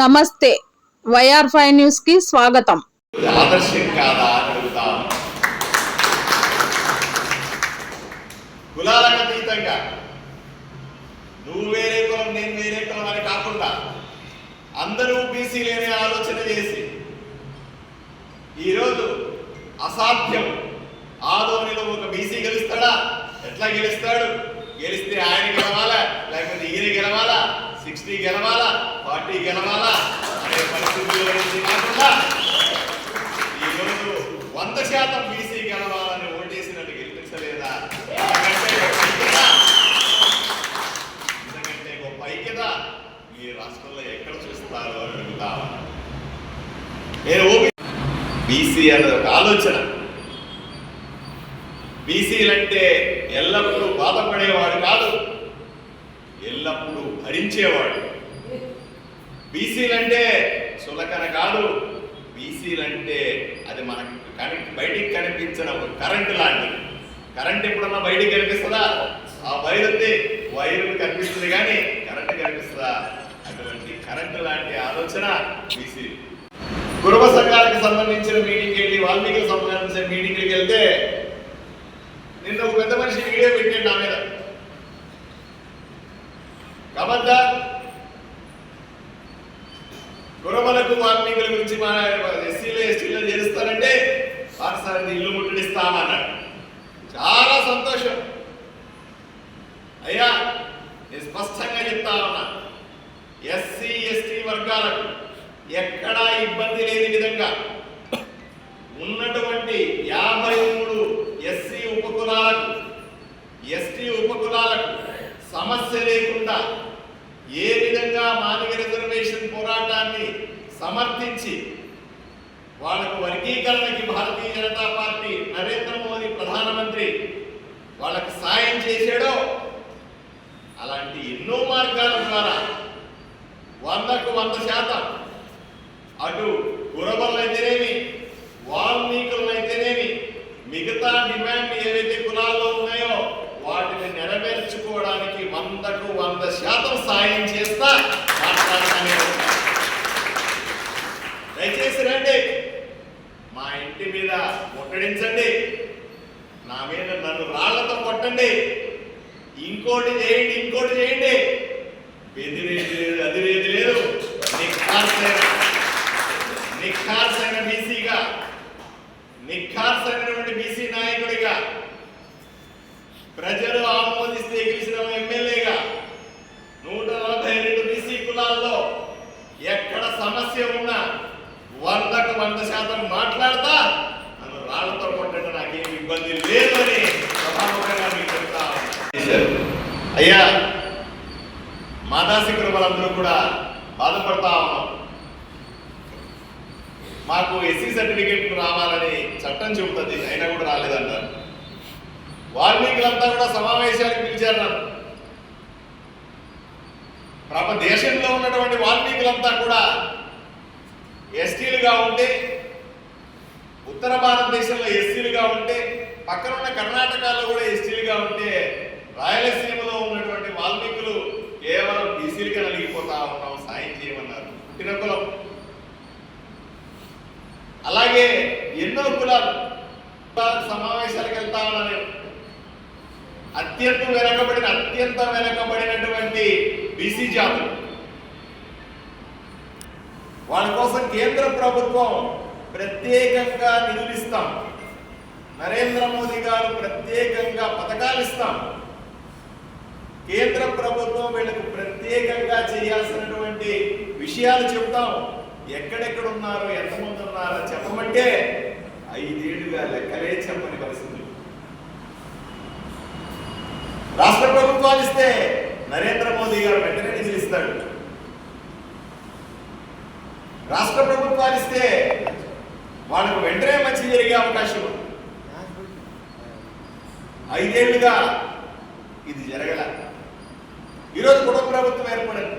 నమస్తే. YR five న్యూస్కి స్వాగతం. ఆదర్శం కాదా అడుగుతాం కులాలకు అతీతంగా నువ్వు వేరే కులం నేను వేరే కులం అని కాకుండా అందరూ బీసీలేనే ఆలోచన చేసి ఈరోజు అసాధ్యం. ఆదోనిలో ఒక బీసీ గెలుస్తాడా? ఎట్లా గెలుస్తాడు? గెలిస్తే ఆయన గెలవాలా? లేకపోతే ఈయన గెలవాలా? సిక్స్టీ గెలవాలా? ఫార్టీ గెలవాలా? అనే పరిస్థితి కాకుండా ఈరోజు వంద శాతం బీసీ గెలవాలని ఓటేసినట్టు గెలిపించలేదా? ఎందుకంటే గొప్ప ఐక్యత మీ రాష్ట్రంలో ఎక్కడ చూస్తారు అని అడుగుతా నేను బీసీ అన్నది ఒక ఆలోచన. బీసీలంటే బాధపడేవాడు కాదు. ఎల్లప్పుడూ భరించేవాడు. బీసీలంటే సులకన కాదు. బీసీలంటే అది మనకి కనెక్ట్ బయటికి కనిపించిన ఒక కరెంట్ లాంటిది. కరెంట్ ఎప్పుడన్నా బయటికి కనిపిస్తుందా? ఆ వైరుంది వైరు కనిపిస్తుంది కానీ కరెంట్ కనిపిస్తుందా? అటువంటి కరెంట్ లాంటి ఆలోచన బీసీ. కుటుంబ సంఘాలకు సంబంధించిన మీటింగ్కి వెళ్ళి వాల్మీకి సంబంధించిన మీటింగ్కి వెళ్తే నిన్న ఒక పెద్ద మనిషి వీడియో పెట్టాడు నా మీద. కబద్దా కురమలకు వాల్మీకుల గురించి మా ఎస్సీలో ఎస్టీలో చేరుస్తారంటే పాఠశాల ఇల్లు ముట్టడిస్తామన్నాడు చాలా సంతోషం. అయ్యా నేను స్పష్టంగా చెప్తా ఉన్నా. ఎస్సీ ఎస్టీ వర్గాలకు ఎక్కడా ఇబ్బంది లేని విధంగా ఉన్నటువంటి యాభై మూడు ఎస్సీ ఉపకులాలకు ఎస్టీ ఉపకులాలకు సమస్య లేకుండా ఏ విధంగా మానవ రిజర్వేషన్ పోరాటాన్ని సమర్థించి వాళ్ళకు వర్గీకరణకి భారతీయ జనతా పార్టీ నరేంద్ర మోదీ ప్రధానమంత్రి వాళ్ళకు సాయం చేశాడో అలాంటి ఎన్నో మార్గాల ద్వారా వందకు వంద శాతం అటు కురబలైతేనేమి వాల్మీకులైతేనేమి మిగతా డిమాండ్ ఏవైతే కులాల్లో ఉన్నాయో వాటిని నెరవేర్చుకోవడానికి వందకు వంద శాతం సాయం చేస్తా మాట్లాడతానే దయచేసి రండి. మా ఇంటి మీద ముట్టడించండి నా మీద నన్ను రాళ్ళతో కొట్టండి. ఇంకోటి చేయండి ఇంకోటి చేయండి. బెదిరేది లేదు అదిరేది లేదు. నిఖార్సైన బీసీగా నిఖార్సైనటువంటి బీసీ నాయకుడిగా ప్రజలు ఆమోదిస్తే గెలిచిన ఎమ్మెల్యే నూట నలభై రెండు బీసీ కులాల్లో ఎక్కడ సమస్య ఉన్నా వందకు వంద శాతం మాట్లాడతా నన్ను రాళ్ళతో కొట్టడం నాకేం ఇబ్బంది లేదు అని సభాముఖంగా మీకు చెప్తా. అయ్యా మాదాసి కుటుంబాలందరూ కూడా బాధపడతా ఉన్నాం. మాకు ఎస్సీ సర్టిఫికేట్ రావాలని చట్టం చెబుతుంది అయినా కూడా రాలేదన్నారు వాల్మీకులంతా కూడా సమావేశాలకు పిలిచారు నన్ను. ప్రప దేశంలో ఉన్నటువంటి వాల్మీకులంతా కూడా ఎస్టీలుగా ఉంటే ఉత్తర భారతదేశంలో ఎస్సీలుగా ఉంటే పక్కనున్న కర్ణాటకలో కూడా ఎస్టీలుగా ఉంటే రాయలసీమలో ఉన్నటువంటి వాల్మీకులు కేవలం బీసీలుగా నలిగిపోతా ఉన్నాం సాయం చేయమన్నారు. పుట్టిన కులం అలాగే ఎన్నో కులాలు సమావేశాలకు వెళ్తా ఉన్నాను. అత్యంత వెనకబడిన అత్యంత వెనకబడినటువంటి బీసీ జాతులు. వాళ్ళ కోసం కేంద్ర ప్రభుత్వం ప్రత్యేకంగా నిధులు ఇస్తాం నరేంద్ర మోదీ గారు ప్రత్యేకంగా పథకాలు ఇస్తాం. కేంద్ర ప్రభుత్వం వీళ్ళకు ప్రత్యేకంగా చేయాల్సినటువంటి విషయాలు చెప్తాం. ఎక్కడెక్కడ ఉన్నారు ఎంతమంది ఉన్నారో చెప్పమంటే ఐదేళ్ళుగా లెక్కలే చెప్పని పరిస్థితులు రాష్ట్ర ప్రభుత్వాలు ఇస్తే నరేంద్ర మోదీ గారు వెంటనే నిధులు ఇస్తాడు రాష్ట్ర ప్రభుత్వాలు ఇస్తే వాళ్ళకు వెంటనే మంచి జరిగే అవకాశం ఐదేళ్ళుగా ఇది జరగల. ఈరోజు కుటుంబ ప్రభుత్వం ఏర్పడింది.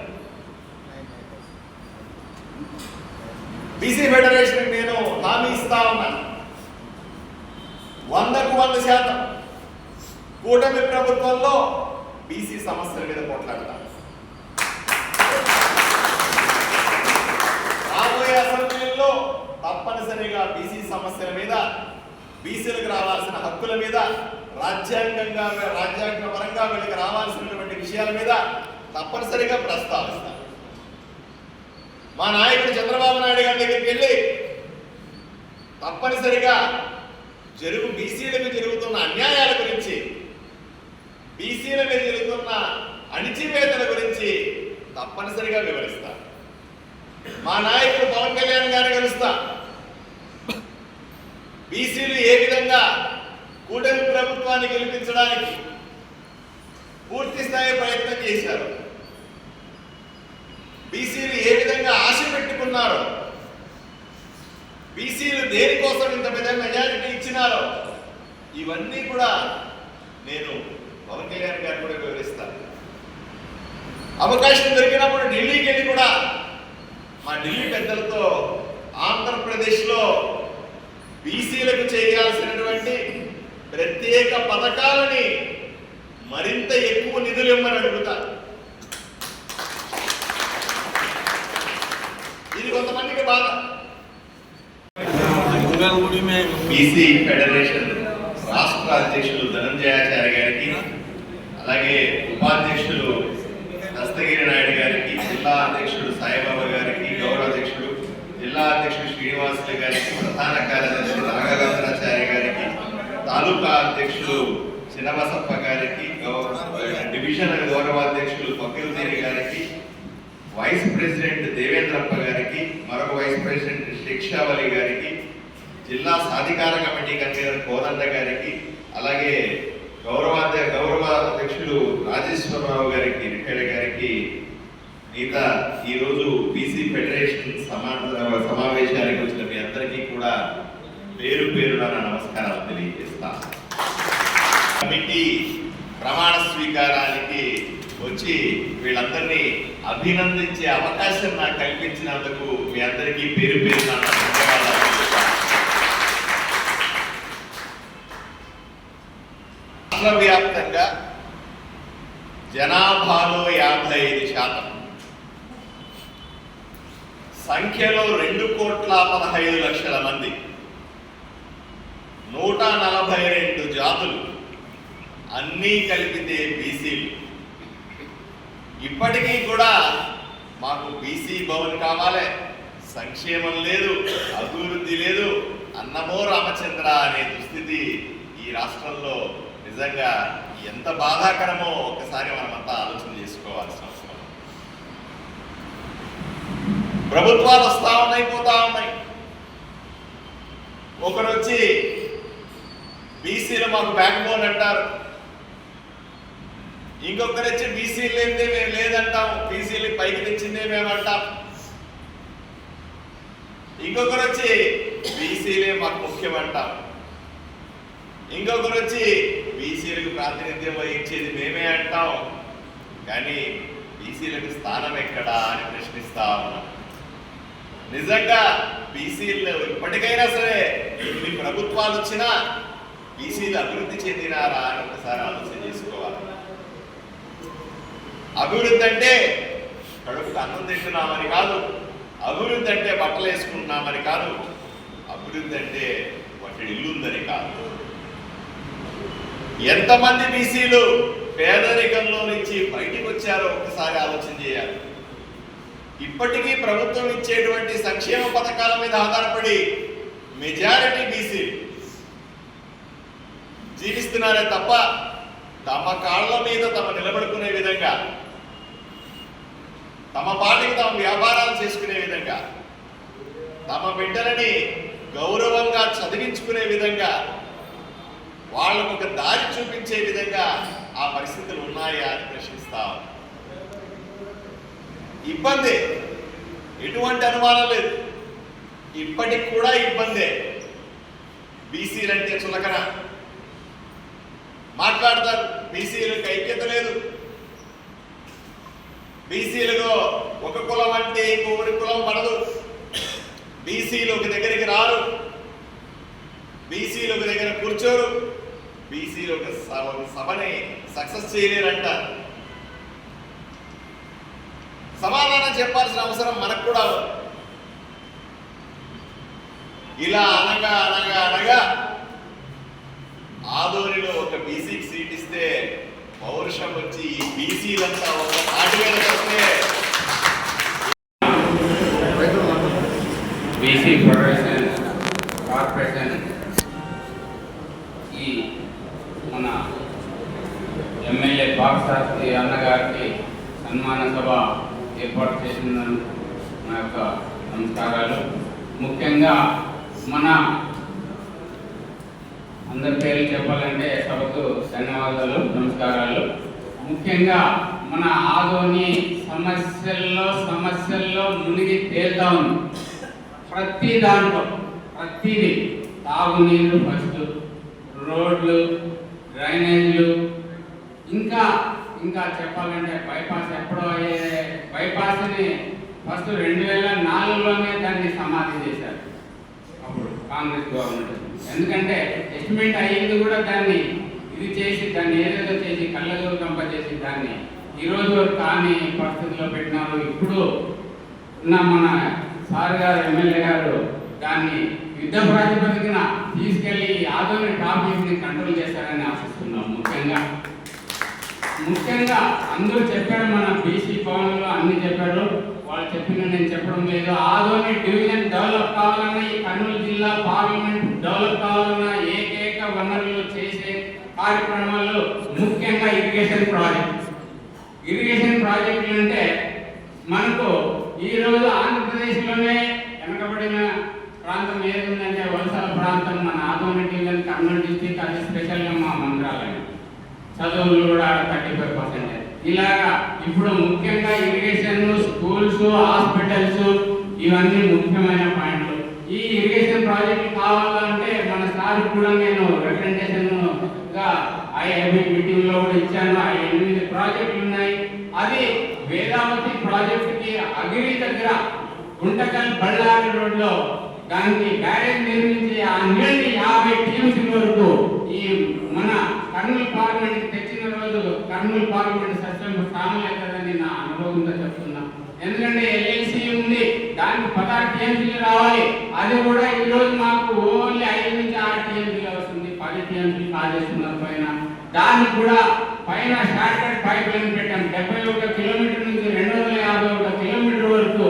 బీసీ ఫెడరేషన్ నేను హామీ ఇస్తా ఉన్నా వందకు వంద శాతం కూటమి ప్రభుత్వంలో బీసీ సమస్యల మీద పోట్లాడతాం అసెంబ్లీలో తప్పనిసరిగా బీసీ సమస్యల మీద బీసీలకు రావాల్సిన హక్కుల మీద రాజ్యాంగంగా రాజ్యాంగ పరంగా వీళ్ళకి రావాల్సినటువంటి విషయాల మీద తప్పనిసరిగా ప్రస్తావిస్తారు మా నాయకుడు చంద్రబాబు నాయుడు గారి దగ్గరికి వెళ్ళి తప్పనిసరిగా జరుగు బీసీలకు జరుగుతున్న అన్యాయాల గురించి బీసీల మీద జరుగుతున్న అణిచివేతల గురించి తప్పనిసరిగా వివరిస్తారు మా నాయకుడు పవన్ కళ్యాణ్ గారు కలుస్తా. బీసీలు ఏ విధంగా కూటమి ప్రభుత్వాన్ని గెలిపించడానికి పూర్తి స్థాయి ప్రయత్నం చేశారు? బీసీలు ఏ విధంగా ఆశ పెట్టుకున్నారో? బీసీలు దేనికోసం ఇంత పెద్ద మెజారిటీ ఇచ్చినారో? ఇవన్నీ కూడా నేను పవన్ కళ్యాణ్ గారు కూడా వివరిస్తాను. అవకాశం దొరికినప్పుడు ఢిల్లీకి వెళ్ళి కూడా మా ఢిల్లీ పెద్దలతో ఆంధ్రప్రదేశ్లో బీసీలకు చేయాల్సినటువంటి ప్రత్యేక పథకాలని మరింత ఎక్కువ నిధులు ఇవ్వమని అడుగుతాను ఇది కొంతమందికి బాధ. బీసీ ఫెడరేషన్ రాష్ట్ర అధ్యక్షులు ధనంజయాచార్య గారికి అలాగే ఉపాధ్యక్షులు దస్తగిరి నాయుడు గారికి జిల్లా అధ్యక్షుడు సాయిబాబా గారికి గౌరవాధ్యక్షుడు జిల్లా అధ్యక్షుడు శ్రీనివాసులు గారికి ప్రధాన కార్యదర్శి రాఘవేంద్రాచార్య గారికి తాలూకా అధ్యక్షులు చిన్నబసప్ప గారికి గౌరవ డివిజన్ గౌరవాధ్యక్షులు ఫకీరుద్దీన్ గారికి వైస్ ప్రెసిడెంట్ దేవేంద్రప్ప గారికి మరొక వైస్ ప్రెసిడెంట్ శిక్షావలి గారికి జిల్లా సాధికార కమిటీ కన్వీనర్ కోదండ గారికి అలాగే గౌరవాధ్య గౌరవ అధ్యక్షులు రాజేశ్వరరావు గారికి రిటైర్డ్ గారికి మిగతా ఈరోజు బీసీ ఫెడరేషన్ సమా సమావేశానికి వచ్చిన మీ అందరికీ కూడా పేరు పేరున నా నమస్కారాలు తెలియజేస్తా. కమిటీ ప్రమాణ స్వీకారానికి వచ్చి వీళ్ళందరినీ అభినందించే అవకాశం నాకు కల్పించినందుకు మీ అందరికీ పేరు పేరున రాష్ట్ర వ్యాప్తంగా జనాభాలో యాభై ఐదు శాతం సంఖ్యలో రెండు కోట్ల పదహైదు లక్షల మంది. నూట నలభై రెండు జాతులు. అన్నీ కలిపితే బీసీలు. ఇప్పటికీ కూడా మాకు బీసీ భవన్ కావాలి. సంక్షేమం లేదు అభివృద్ధి లేదు. అన్నమో రామచంద్ర అనే దుస్థితి ఈ రాష్ట్రంలో నిజంగా ఎంత బాధాకరమో ఒక్కసారి మనమంతా ఆలోచన చేసుకోవాల్సిన అవసరం ఉంది. ప్రభుత్వాలు వస్తా ఉన్నాయి పోతా ఉన్నాయి. ఒకరు వచ్చి బీసీలు మాకు బ్యాక్ బోన్ అంటారు. ఇంకొకరు వచ్చి బీసీలు లేనిదే మేము లేదంటాం బీసీలు పైకి తెచ్చిందే మేము అంటాం ఇంకొకరు వచ్చి బీసీలే మాకు ముఖ్యం అంటాం ఇంకొకరు వచ్చి బీసీలకు ప్రాతినిధ్యం వహించేది మేమే అంటాం. కానీ బీసీలకు స్థానం ఎక్కడా అని ప్రశ్నిస్తా ఉన్నాం. నిజంగా బీసీలు ఇప్పటికైనా సరే ఎన్ని ప్రభుత్వాలు వచ్చినా బీసీలు అభివృద్ధి చెందినారా అని ఒకసారి ఆలోచన చేసుకోవాలి. అభివృద్ధి అంటే కడుపుకు అన్నం తింటున్నామని కాదు అభివృద్ధి అంటే బట్టలు వేసుకుంటున్నామని కాదు అభివృద్ధి అంటే వాటి ఇల్లు ఉందని కాదు. ఎంతమంది బీసీలు పేదరికంలో నుంచి బయటికి వచ్చారో ఒకసారి ఆలోచన చేయాలి. ఇప్పటికీ ప్రభుత్వం ఇచ్చేటువంటి సంక్షేమ పథకాల మీద ఆధారపడి మెజారిటీ బీసీ జీవిస్తున్నారే తప్ప తమ కాళ్ళ మీద తమ నిలబడుకునే విధంగా తమ పాటికి తమ వ్యాపారాలు చేసుకునే విధంగా తమ బిడ్డలని గౌరవంగా చదివించుకునే విధంగా వాళ్ళకు ఒక దారి చూపించే విధంగా ఆ పరిస్థితులు ఉన్నాయా అని ప్రశ్నిస్తా ఉన్నాను. ఇబ్బంది. ఎటువంటి అనుమానం లేదు. ఇప్పటికి కూడా ఇబ్బందే. బీసీలంటే చులకన. మాట్లాడతారు. బీసీలకు ఐక్యత లేదు. బీసీలలో ఒక కులం అంటే ఇంకొకరి కులం పడదు. బీసీలు ఒక దగ్గరికి రారు. బీసీలు ఒక దగ్గర కూర్చోరు. బీసీలు ఒక సభ సభని సక్సెస్ చేయలేరంట సమాధానం చెప్పాల్సిన అవసరం మనకు కూడా ఇలా అనగా అనగా అనగా ఆదోనిలో ఒక బీసీకి సీట్ ఇస్తే పౌరుషం వచ్చి ఈ బీసీలంతా ఒక పార్టీ వస్తే బీసీ ప్రొఫెషన్ కార్పొరేషన్ ఈ మన ఎమ్మెల్యే బాక్సాస్తి అన్నగారికి సన్మాన సభ ఏర్పాటు చేసిన నా యొక్క నమస్కారాలు. ముఖ్యంగా మన అందరి పేర్లు చెప్పాలంటే సభకు ధన్యవాదాలు నమస్కారాలు. ముఖ్యంగా మన ఆదోని సమస్యల్లో సమస్యల్లో మునిగి తేల్తా ఉంది. ప్రతి దాంట్లో ప్రతిదీ తాగునీరు ఫస్ట్. రోడ్లు డ్రైనేజీలు ఇంకా ఇంకా చెప్పాలంటే బైపాస్ ఎప్పుడో అయ్యే బైపాస్ని ఫస్ట్ రెండు వేల నాలుగులోనే దాన్ని సమాధి చేశారు. అప్పుడు కాంగ్రెస్ గవర్నమెంట్. ఎందుకంటే ఎస్టిమేట్ అయ్యింది కూడా దాన్ని ఇది చేసి దాన్ని ఏదేదో చేసి కళ్ళజోరు కంప చేసి దాన్ని ఈరోజు కాని పరిస్థితిలో పెట్టినారు. ఇప్పుడు ఉన్న మన సార్ గారు ఎమ్మెల్యే గారు దాన్ని యుద్ధ ప్రాతిపదికన తీసుకెళ్ళి ఆధునిక ట్రాఫిక్ని కంట్రోల్ చేశారని ఆశిస్తున్నాం ముఖ్యంగా అందరూ చెప్పారు మన బీసీ భవన్లో అన్ని చెప్పారు. వాళ్ళు చెప్పిన నేను చెప్పడం లేదు. ఆదోని డివిజన్ డెవలప్ కావాలన్నా ఈ కర్నూలు జిల్లా పార్లమెంట్ డెవలప్ కావాలన్నా ఏకైక వనరులు చేసే కార్యక్రమాల్లో ముఖ్యంగా ఇరిగేషన్ ప్రాజెక్ట్. ఇరిగేషన్ ప్రాజెక్టులు అంటే మనకు ఈ రోజు ఆంధ్రప్రదేశ్లోనే వెనకబడిన ప్రాంతం ఏది ఉందంటే వలసల ప్రాంతం మన ఆదోని డివిజన్ కర్నూలు డిస్టిక్ అది స్పెషల్గా మా మంత్రాలయం చదువులు కూడా థర్టీ ఫైవ్ పర్సెంట్ ఇలాగా ఇప్పుడు ముఖ్యంగా ఇరిగేషన్ స్కూల్స్ హాస్పిటల్స్ ఇవన్నీ ముఖ్యమైన పాయింట్లు. ఈ ఇరిగేషన్ ప్రాజెక్ట్ కావాలంటే మన సార్ కూడా నేను రిప్రజెంటేషన్గా ఐఐబి మీటింగ్లో కూడా ఇచ్చాను. ఆ ఎనిమిది ప్రాజెక్టులు ఉన్నాయి. అది వేదావతి ప్రాజెక్ట్కి అగిరి దగ్గర గుంటకల్ బళ్ళారి రోడ్లో దానికి బ్యారేజ్ నిర్మించి ఆ నీళ్ళని యాభై టీఎంసీ వరకు ఈ మన కర్నూలు పార్లమెంట్ తెచ్చిన రోజు కర్నూలు పార్లమెంట్ సస్పెండ్ స్థానం అవుతుందని నా అనుభవంతో చెప్తున్నా. ఎందుకంటే ఎల్ఎల్సి ఉంది దానికి పదహారు టీఎంసీలు రావాలి. అది కూడా ఈ రోజు మాకు ఓన్లీ ఐదు నుంచి ఆరు టీఎంసీలు వస్తుంది. పది టీఎంసీలు కాజేస్తున్నారు పైన. దానికి కూడా పైన షార్ట్ కట్ పైప్ లైన్ పెట్టాం. డెబ్బై ఒక కిలోమీటర్ నుంచి రెండు వందల యాభై ఒక కిలోమీటర్ వరకు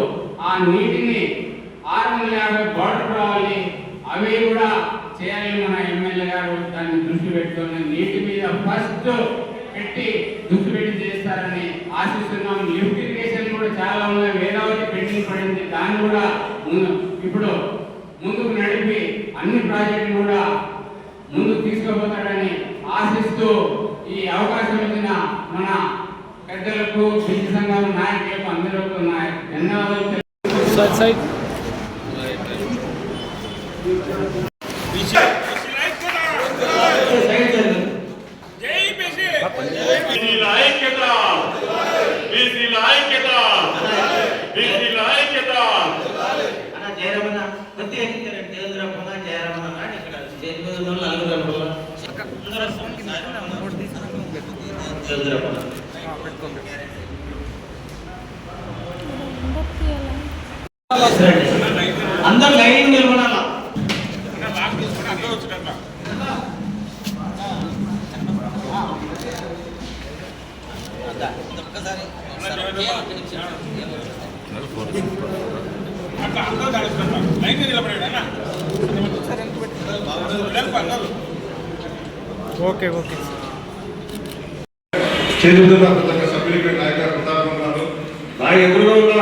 ఆ నీటిని ఆరు వందల యాభై బార్డర్ రావాలి. అవి కూడా చేయాలని మన ఎమ్మెల్యే గారు దాన్ని దృష్టి పెట్టుకొని నీటి మీద ఫస్ట్ పెట్టి దృష్టి పెట్టి చేస్తారని ఆశిస్తున్నాం. లిఫ్ట్ ఇరిగేషన్ కూడా చాలా ఉన్నాయి. వేదావతి పెండింగ్ పడింది. దాన్ని కూడా ముందు- ఇప్పుడు ముందుకు నడిపి అన్ని ప్రాజెక్టులు కూడా ముందుకు తీసుకుపోతాడని ఆశిస్తూ ఈ అవకాశం ఇచ్చిన మన పెద్దలకు బీసీ సంఘాల నాయకులకు అందరికీ నా ధన్యవాదాలు తెలు- బీసీల ఐక్యత బీసీల ఐక్యత బీసీల ఐక్యత అన్న జయరమణ కొద్దిగా ఎక్కించారండి తెలుగురప్పన జయరమణ అని ఇక్కడ స్టేజ్ మీద ఉన్న వాళ్ళు నలుగురు అనుకున్నా అందరూ వస్తాం తెలుగురప్పన అందరు లైన్ నిలబడాలా? Okay okay. చేరుతున్న ప్రతి సభ్యులకి నాయక ప్రతాపం ఉన్నారు. నా ఎదురుగా ఉన్న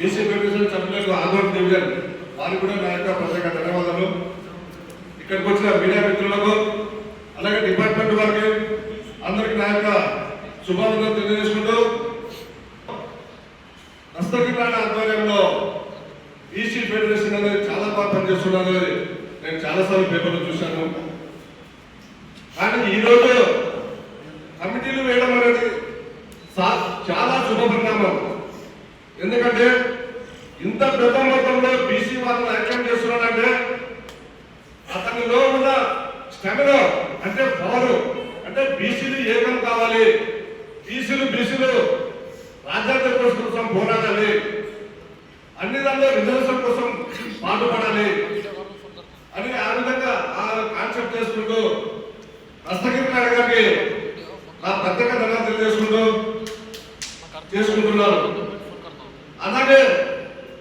ఈసీ కమిషన్ సభ్యులకు ఆందోళన డివిజన్ వారికి కూడా నా యొక్క ప్రత్యేక ధన్యవాదాలు ఇక్కడికి వచ్చిన మీడియా మిత్రులకు అలాగే డిపార్ట్మెంట్ వారికి అందరికి నా యొక్క శుభాకాంక్షలు తెలియజేసుకుంటూ హస్తకిరాణ ఆధ్వర్యంలో ఈసీ ఫెడరేషన్ అనేది చాలా బాగా పనిచేస్తున్నది. నేను చాలాసార్లు పేపర్లో చూశాను. కానీ ఈరోజు కమిటీలు వేయడం అనేది చాలా శుభ పరిణామం. ఎందుకంటే ఇంత పెద్ద మొత్తంలో బీసీ వాళ్ళని ఐక్యం చేస్తున్నాడంటే అతనిలో ఉన్న స్టెమినో అంటే పవరు అంటే బీసీలు ఏకం కావాలి? బీసీలు బీసీలు రాజ్యాంగ కోసం కోసం పోరాడాలి. అన్ని దాంట్లో రిజర్వేషన్ కోసం పాటుపడాలి. అని ఆ విధంగా ఆ కాన్సెప్ట్ చేసుకుంటూ దస్తగిరి నాయుడు గారికి నా ప్రత్యేక ధన్యవాదాలు తెలియజేసుకుంటూ చేసుకుంటున్నారు. అలాగే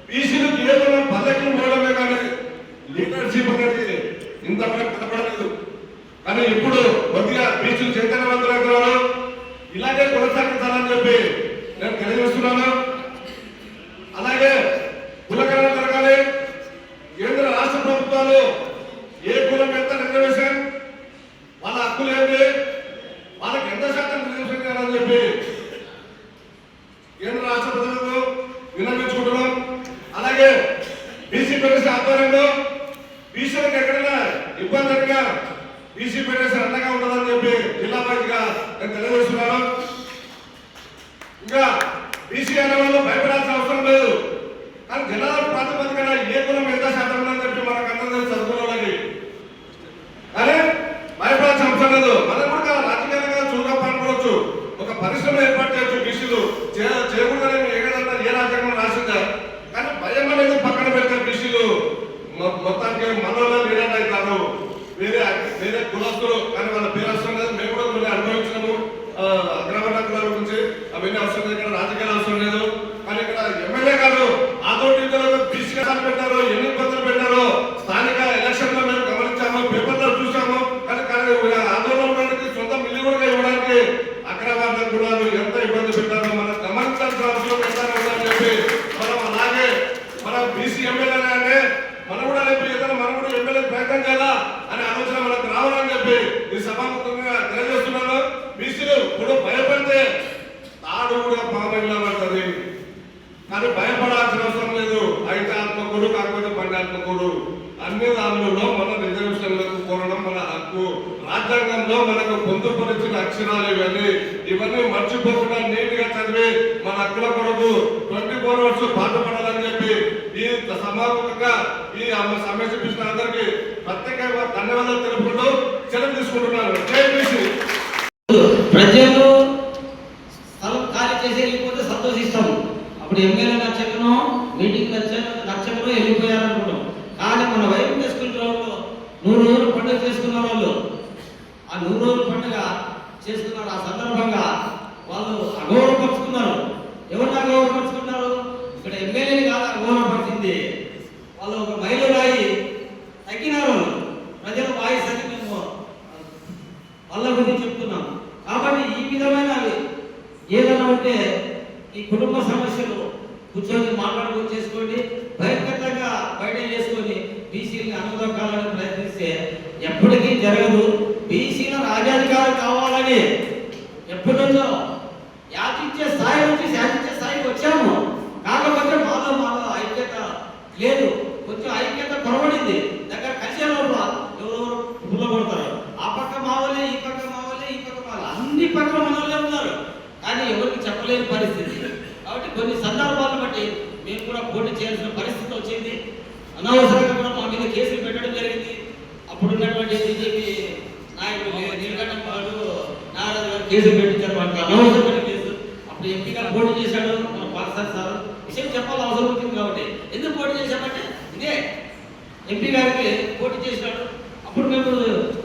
బీసీలు కేవలం పల్లెకి పోవడమే కానీ లీడర్షిప్ అనేది ఇంతవరకు కనపడలేదు కానీ ఇప్పుడు కొద్దిగా బీచ్లు చైతన్యవంతులవుతున్నాను ఇలాగే కొనసాగించాలని చెప్పి నేను తెలియజేస్తున్నాను. అలాగే బీసీ అనేవాళ్ళు భయపడాల్సిన అవసరం లేదు. కానీ జనాలు ప్రజలు దొక్కాలని ప్రయత్నిస్తే ఎప్పటికీ జరగదు. బీసీల రాజ్యాధికారం కావాలని ఎప్పటి నుంచో స్థాయి నుంచి శాసించే స్థాయికి వచ్చాము. కాకపోతే మాలో మాలో ఐక్యత లేదు. కొంచెం ఐక్యత కొరబడింది దగ్గర కలిసే లోపల ఎవరు పుల్లబడతారు ఆ పక్క మావలే ఈ పక్క మావలే ఈ పక్క మావలే అన్ని పక్కల మనోళ్ళే ఉన్నారు. కానీ ఎవరికి చెప్పలేని పరిస్థితి. కాబట్టి కొన్ని సందర్భాలను బట్టి మేము కూడా పోటీ చేయాల్సిన పరిస్థితి వచ్చింది. అనవసరంగా మీద కేసులు పెట్టడం జరిగింది. అప్పుడు ఉన్నటువంటి బీజేపీ నాయకుడు నీలకంఠం వాడు నారాజు గారు కేసులు పెట్టించారు అనవసరమైన కేసు. అప్పుడు ఎంపీగా పోటీ చేశాడు మన పాకిస్తాన్ సార్. విషయం చెప్పాలి అవసరం వచ్చింది కాబట్టి. ఎందుకు పోటీ చేశామంటే ఇదే ఎంపీ గారికి పోటీ చేశాడు. అప్పుడు మేము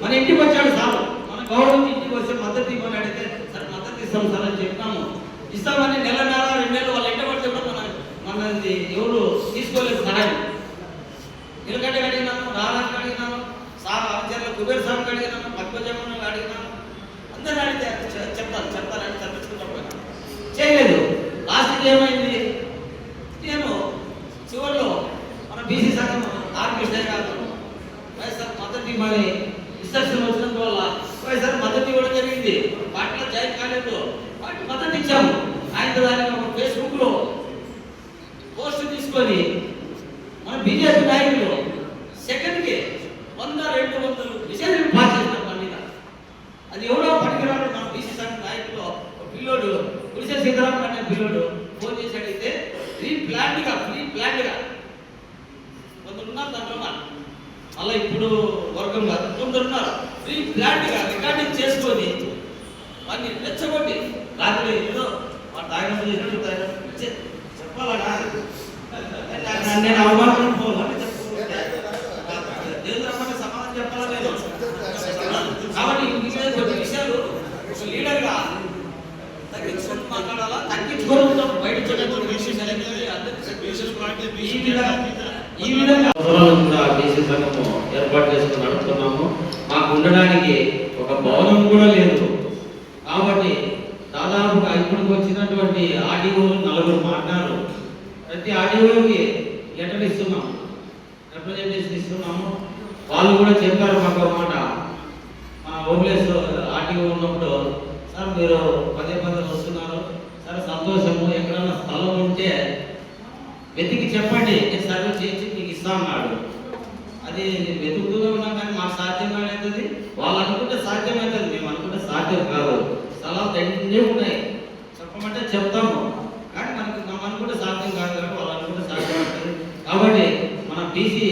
మన ఇంటికి వచ్చాడు సార్. మన గౌరవం ఇంటికి వస్తే మద్దతు ఇవ్వని అడిగితే సార్ మద్దతు ఇస్తాం సార్ అని చెప్పాము. ఇస్తామని నెల నెల రెండు నెలలు వాళ్ళ ఇంటి పడితే మన మనది ఎవరు తీసుకోలేదు సహాయం. కుబేర స్వామికి అడిగినాను పద్మజమును అడిగినాను అందరూ అడిగితే చెప్తాను చెప్తానని తప్పించుకుంటా చేయలేదు. లాస్ట్కి ఏమైంది? నేను చివరిలో మన బీసీ సంఘం ఆర్మిస్టర్ కాదు. వైఎస్ఆర్ మద్దతు ఇవ్వాలి విశ్వసం వచ్చిన వల్ల వైఎస్ఆర్ మద్దతు ఇవ్వడం జరిగింది. పార్టీలో జాయిన్ కాలేదు. వాటి మద్దతు ఇచ్చాము. ఆయన దాని ఫేస్బుక్లో పోస్ట్ తీసుకొని మన బీజేపీ నాయకులు మాట్లాడాలా? బయట ఈ విధంగా ఈ విధంగా అవసరాలు కూడా బీసీ సంఘము ఏర్పాటు చేసుకుని నడుపుతున్నాము మాకు ఉండడానికి ఒక భవనం కూడా లేదు. కాబట్టి దాదాపుగా ఇప్పటికి వచ్చినటువంటి ఆర్డీఓలు నలుగురు మాట్లాడారు. ప్రతి ఆర్డీఓకి లెటర్ ఇస్తున్నాం రిప్రజెంటేషన్ ఇస్తున్నాము. వాళ్ళు కూడా చెప్పారు మాకు ఒక మాట. మా ఓబ్లేస్ ఆర్టీఓ ఉన్నప్పుడు సార్ మీరు పదే పదే సంతోషము. ఎక్కడన్నా స్థలం ఉంటే వెతికి చెప్పండి. నేను సర్వే చేసి మీకు ఇస్తా అన్నాడు. అది వెతుకుతూనే ఉన్నాం కానీ మాకు సాధ్యం వాళ్ళు అనుకుంటే సాధ్యమవుతుంది మేము అనుకుంటే సాధ్యం కాదు. స్థలాలు అన్నీ ఉన్నాయి. చెప్పమంటే చెప్తాము. కానీ మనకి మనం అనుకుంటే సాధ్యం కాదు కాబట్టి వాళ్ళు అనుకుంటే సాధ్యం అవుతుంది. కాబట్టి మన బీసీ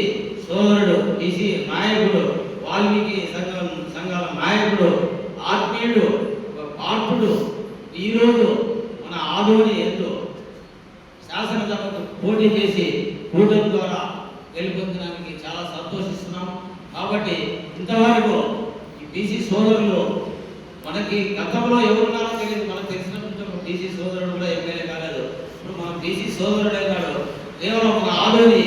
సోదరుడు బీసీ నాయకుడు వాల్మీకి సంఘం సంఘాల నాయకుడు ఆత్మీయుడు పార్పుడు ఈరోజు మన ఆదోని ఎంతో శాసనసభకు పోటీ చేసి కూటమి ద్వారా గెలుపొందడానికి చాలా సంతోషిస్తున్నాం కాబట్టి ఇంతవరకు ఈ బీసీ సోదరులు మనకి గతంలో ఎవరున్నారో తెలియదు. మనకు తెలిసినటువంటి ఒక బీసీ సోదరుడు కూడా ఎమ్మెల్యే కాలేదు. ఇప్పుడు మన బీసీ సోదరుడే కాదు కేవలం ఒక ఆలోని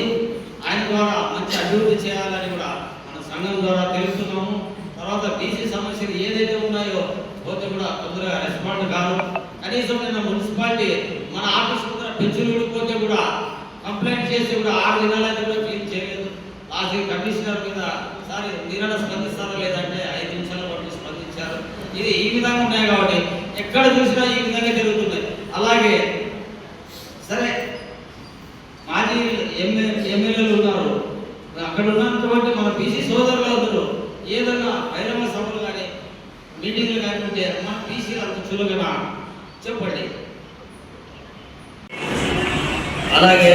ఆయన ద్వారా మంచి అభివృద్ధి చేయాలని కూడా మన సంఘం ద్వారా తెలుస్తున్నాము. తర్వాత బీసీ సమస్యలు ఏదైతే ఉన్నాయో పోతే కూడా తొందరగా రెస్పాండ్ కాదు. కనీసం నిన్న మున్సిపాలిటీ మన ఆఫీస్ ముందర పెన్షన్ పోతే కూడా కంప్లైంట్ చేసి కూడా ఆరు దినాలైతే కూడా క్లీన్ చేయలేదు. లాస్ట్ కమిషనర్ మీద సారీ నిన్న స్పందిస్తారా లేదంటే ఐదు నిమిషాల పాటు స్పందించారు ఇది ఈ విధంగా ఉన్నాయి కాబట్టి ఎక్కడ చూసినా ఈ విధంగా జరుగుతున్నాయి అలాగే సరే మాజీ ఎమ్మె ఎమ్మెల్యేలు ఉన్నారు. అక్కడ ఉన్నటువంటి మన బీసీ సోదరులు అందరూ ఏదన్నా బహిరంగ సభలు కానీ మీటింగ్లు కానీ ఉంటే మన బీసీలు అంత కదా చెప్పండి. అలాగే